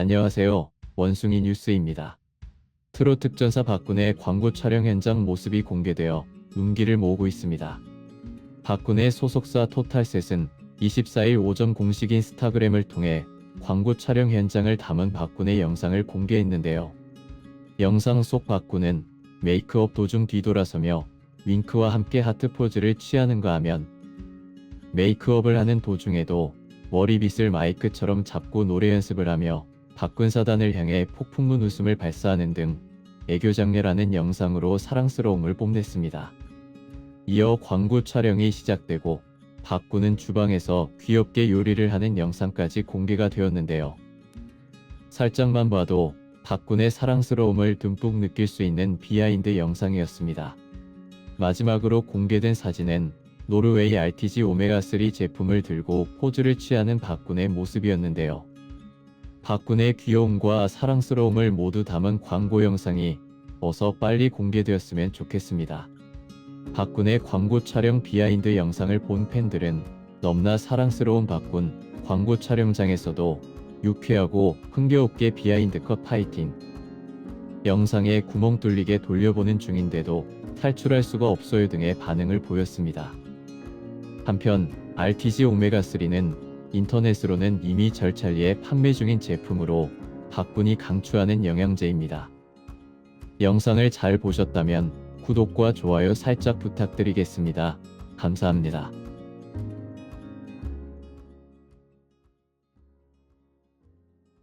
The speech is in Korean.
안녕하세요. 원숭이 뉴스입니다. 트롯 특전사 박군의 광고 촬영 현장 모습이 공개되어 눈길을 모으고 있습니다. 박군의 소속사 토탈셋은 24일 오전 공식 인스타그램을 통해 광고 촬영 현장을 담은 박군의 영상을 공개했는데요. 영상 속 박군은 메이크업 도중 뒤돌아서며 윙크와 함께 하트 포즈를 취하는가 하면 메이크업을 하는 도중에도 머리빗을 마이크처럼 잡고 노래 연습을 하며 박군 사단을 향해 폭풍문 웃음을 발사하는 등 애교 장렬하는 영상으로 사랑스러움을 뽐냈습니다. 이어 광고 촬영이 시작되고 박군은 주방에서 귀엽게 요리를 하는 영상까지 공개가 되었는데요. 살짝만 봐도 박군의 사랑스러움을 듬뿍 느낄 수 있는 비하인드 영상이었습니다. 마지막으로 공개된 사진은 노르웨이 RTG 오메가3 제품을 들고 포즈를 취하는 박군의 모습이었는데요. 박군의 귀여움과 사랑스러움을 모두 담은 광고 영상이 어서 빨리 공개되었으면 좋겠습니다. 박군의 광고 촬영 비하인드 영상을 본 팬들은 넘나 사랑스러운 박군 광고 촬영장에서도 유쾌하고 흥겨웁게 비하인드 컷 파이팅 영상에 구멍 뚫리게 돌려보는 중인데도 탈출할 수가 없어요 등의 반응을 보였습니다. 한편 RTG 오메가3는 인터넷으로는 이미 절찰리에 판매 중인 제품으로 박군이 강추하는 영양제입니다. 영상을 잘 보셨다면 구독과 좋아요 살짝 부탁드리겠습니다. 감사합니다.